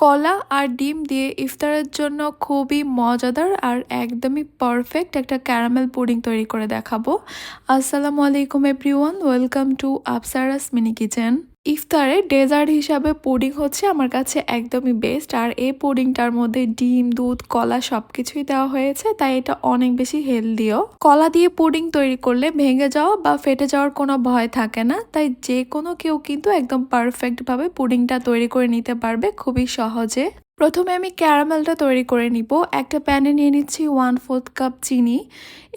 কলা আর ডিম দিয়ে ইফতারের জন্য খুবই মজাদার আর একদমই পারফেক্ট একটা ক্যারামেল পুডিং তৈরি করে দেখাবো। আসসালামু আলাইকুম everyone welcome to Apsaras mini kitchen ইফতারে ডেজার্ট হিসাবে পুডিং হচ্ছে আমার কাছে একদমই বেস্ট আর এই পুডিংটার মধ্যে ডিম, দুধ, কলা সব কিছুই দেওয়া হয়েছে, তাই এটা অনেক বেশি হেলদিও। কলা দিয়ে পুডিং তৈরি করলে ভেঙে যাওয়া বা ফেটে যাওয়ার কোনো ভয় থাকে না, তাই যে কোনো কেউ কিন্তু একদম পারফেক্টভাবে পুডিংটা তৈরি করে নিতে পারবে খুবই সহজে। প্রথমে আমি ক্যারামেলটা তৈরি করে নিব। একটা প্যানে নিয়ে নিচ্ছি ওয়ান ফোর্থ কাপ চিনি।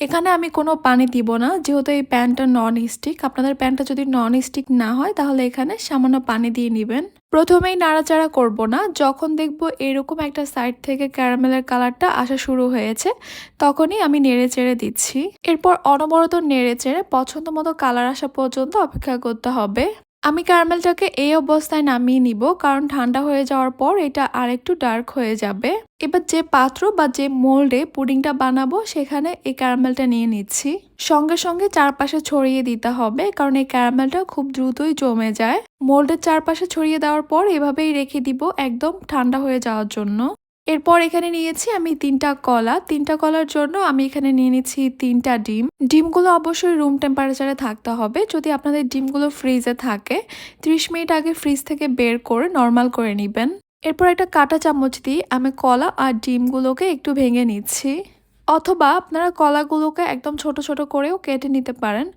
এখানে আমি কোনো পানি দিব না, যেহেতু এই প্যানটা নন স্টিক আপনাদের প্যানটা যদি নন স্টিক না হয়, তাহলে এখানে সামান্য পানি দিয়ে নেবেন। প্রথমেই নাড়াচাড়া করব না। যখন দেখব এরকম একটা সাইড থেকে ক্যারামেলের কালারটা আসা শুরু হয়েছে, তখনই আমি নেড়ে চেড়ে দিচ্ছি। এরপর অনবরত নেড়ে চেড়ে পছন্দ মতো কালার আসা পর্যন্ত অপেক্ষা করতে হবে। আমি ক্যারামেলটাকে এই অবস্থায় নামিয়ে নিব, কারণ ঠান্ডা হয়ে যাওয়ার পর এটা আরেকটু ডার্ক হয়ে যাবে। এবার যে পাত্র বা যে মোল্ডে পুডিংটা বানাবো, সেখানে এই ক্যারামেলটা নিয়ে নিচ্ছি। সঙ্গে সঙ্গে চারপাশে ছড়িয়ে দিতে হবে, কারণ এই ক্যারামেলটা খুব দ্রুতই জমে যায়। মোল্ডের চারপাশে ছড়িয়ে দেওয়ার পর এভাবেই রেখে দিব একদম ঠান্ডা হয়ে যাওয়ার জন্য। এরপর এখানে নিয়েছি আমি তিনটা কলা। তিনটা কলার জন্য আমি এখানে নিয়ে নিচ্ছি তিনটা ডিম। ডিমগুলো অবশ্যই রুম টেম্পারেচারে থাকতে হবে। যদি আপনাদের ডিমগুলো ফ্রিজে থাকে, ত্রিশ মিনিট আগে ফ্রিজ থেকে বের করে নর্মাল করে নেবেন। এরপর একটা কাঁটা চামচ দিয়ে আমি কলা আর ডিমগুলোকে একটু ভেঙে নিচ্ছি। অথবা আপনারা কলাগুলোকে একদম ছোট ছোট করেও কেটে নিতে পারেন।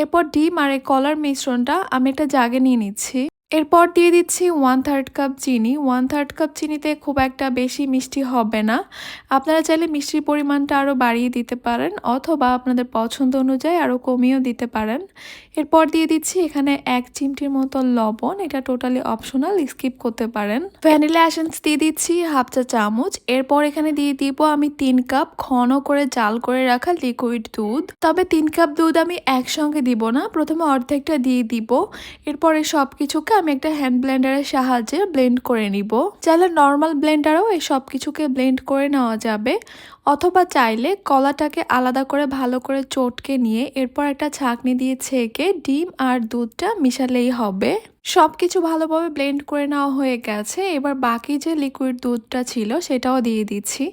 এরপর ডিম আর এই কলার মিশ্রণটা আমি একটা জাগে নিয়ে নিচ্ছি। এরপর দিয়ে দিচ্ছি ওয়ান থার্ড কাপ চিনি। ওয়ান থার্ড কাপ চিনিতে খুব একটা বেশি মিষ্টি হবে না। আপনারা চাইলে মিষ্টির পরিমাণটা আরও বাড়িয়ে দিতে পারেন, অথবা আপনাদের পছন্দ অনুযায়ী আরও কমিয়েও দিতে পারেন। এরপর দিয়ে দিচ্ছি এখানে এক চিমটির মতো লবণ। এটা টোটালি অপশনাল স্কিপ করতে পারেন। ভ্যানিলা অ্যাসেন্স দিয়ে দিচ্ছি হাফ চা চামচ। এরপর এখানে দিয়ে দিব আমি তিন কাপ ঘন করে জাল করে রাখা লিকুইড দুধ। তবে তিন কাপ দুধ আমি একসঙ্গে দিব না, প্রথমে অর্ধেকটা দিয়ে দিব। এরপরে সব কিছুকে আমি একটা হ্যান্ড ব্লেন্ডারের সাহায্যে ব্লেন্ড করে নিব। চাইলে নর্মাল ব্লেন্ডারও এই সব কিছুকে ব্লেন্ড করে নেওয়া যাবে। অথবা চাইলে কলাটাকে আলাদা করে ভালো করে চটকে নিয়ে এরপর একটা ছাঁকনি দিয়ে ছেঁকে ডিম আর দুধটা মিশালেই হবে। সব কিছু ভালোভাবে ব্লেন্ড করে নেওয়া হয়ে গেছে। এবার বাকি যে লিকুইড দুধটা ছিল সেটাও দিয়ে দিচ্ছি।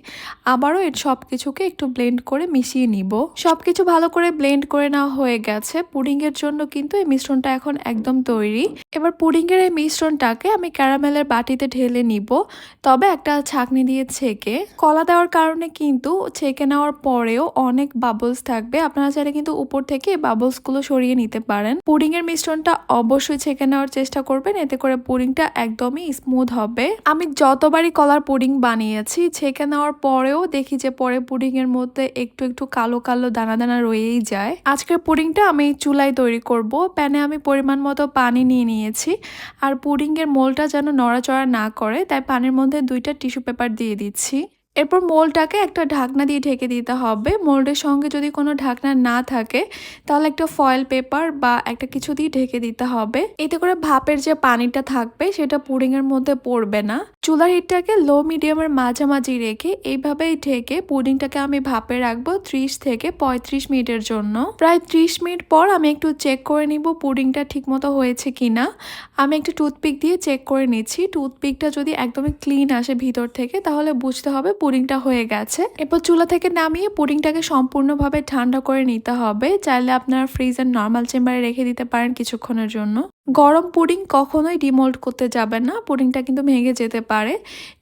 আবারও এর সব কিছুকে একটু ব্লেন্ড করে মিশিয়ে নিব। সব কিছু ভালো করে ব্লেন্ড করে নেওয়া হয়ে গেছে। পুডিংয়ের জন্য কিন্তু এই মিশ্রণটা এখন একদম তৈরি। এবার পুডিংয়ের এই মিশ্রণটাকে আমি ক্যারামেলের বাটিতে ঢেলে নিব। তবে একটা ছাঁকনি দিয়ে ছেঁকে। কলা দেওয়ার কারণে কিন্তু ছেঁকে নেওয়ার পরেও অনেক বাবলস থাকবে। আপনারা চাইলে কিন্তু উপর থেকে এই বাবলসগুলো সরিয়ে নিতে পারেন। পুডিংয়ের মিশ্রণটা অবশ্যই ছেঁকে নেওয়ার চেষ্টা করবেন, এতে করে পুডিংটা একদমই স্মুথ হবে। আমি যতবারই কলার পুডিং বানিয়েছি, ছেঁকে নেওয়ার পরেও দেখি যে পরে পুডিং এর মধ্যে একটু একটু কালো কালো দানা দানা রয়েই যায়। আজকের পুডিংটা আমি চুলায় তৈরি করব, প্যানে আমি পরিমাণ মতো পানি নিয়ে নিয়েছি। আর পুডিং এর মোলটা যেন নড়াচড়া না করে, তাই পানির মধ্যে দুইটা টিস্যু পেপার দিয়ে দিচ্ছি। এরপর মোলটাকে একটা ঢাকনা দিয়ে ঢেকে দিতে হবে। মোল্ডের সঙ্গে যদি কোনো ঢাকনা না থাকে, তাহলে একটা ফয়েল পেপার বা একটা কিছু দিয়ে ঢেকে দিতে হবে। এতে করে ভাপের যে পানিটা থাকবে, সেটা পুডিংয়ের মধ্যে পড়বে না। চুলার হিটটাকে লো মিডিয়ামের মাঝামাঝি রেখে এইভাবেই ঢেকে পুডিংটাকে আমি ভাপে রাখব ত্রিশ থেকে পঁয়ত্রিশ মিনিটের জন্য। প্রায় ত্রিশ মিনিট পর আমি একটু চেক করে নিব পুডিংটা ঠিকমতো হয়েছে কিনা। আমি একটু টুথপিক দিয়ে চেক করে নিচ্ছি। টুথপিকটা যদি একদমই ক্লিন আসে ভিতর থেকে, তাহলে বুঝতে হবে পুডিংটা হয়ে গেছে। এরপর চুলা থেকে নামিয়ে পুডিংটাকে সম্পূর্ণভাবে ঠান্ডা করে নিতে হবে। চাইলে আপনারা ফ্রিজের নর্মাল চেম্বারে রেখে দিতে পারেন কিছুক্ষণের জন্য। গরম পুডিং কখনোই ডিমোল্ড করতে যাবেন না, পুডিংটা কিন্তু ভেঙে যেতে পারে।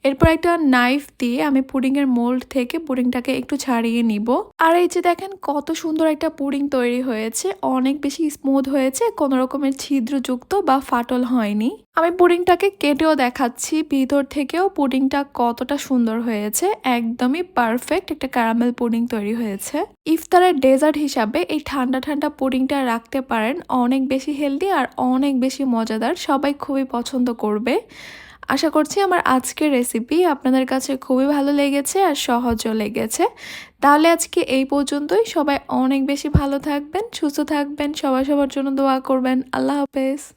এরপর একটা নাইফ দিয়ে আমি পুডিংয়ের মোল্ড থেকে পুডিংটাকে একটু ছাড়িয়ে নিব। আর এই যে দেখেন কত সুন্দর একটা পুডিং তৈরি হয়েছে, অনেক বেশি স্মুথ হয়েছে, কোনো রকমের ছিদ্রযুক্ত বা ফাটল হয়নি। আমি পুডিংটাকে কেটেও দেখাচ্ছি, ভিতর থেকেও পুডিংটা কতটা সুন্দর হয়েছে, একদমই পারফেক্ট একটা ক্যারামেল পুডিং তৈরি হয়েছে। ইফতারের ডেজার্ট হিসাবে এই ঠান্ডা ঠান্ডা পুডিংটা রাখতে পারেন, অনেক বেশি হেলদি আর অনেক বেশি মজাদার, সবাই খুবই পছন্দ করবে। আশা করছি আমার আজকের রেসিপি আপনাদের কাছে খুবই ভালো লেগেছে আর সহজও লেগেছে। তাহলে আজকে এই পর্যন্তই। সবাই অনেক বেশি ভালো থাকবেন, সুস্থ থাকবেন সবাই সবার জন্য দোয়া করবেন। আল্লাহ হাফেজ।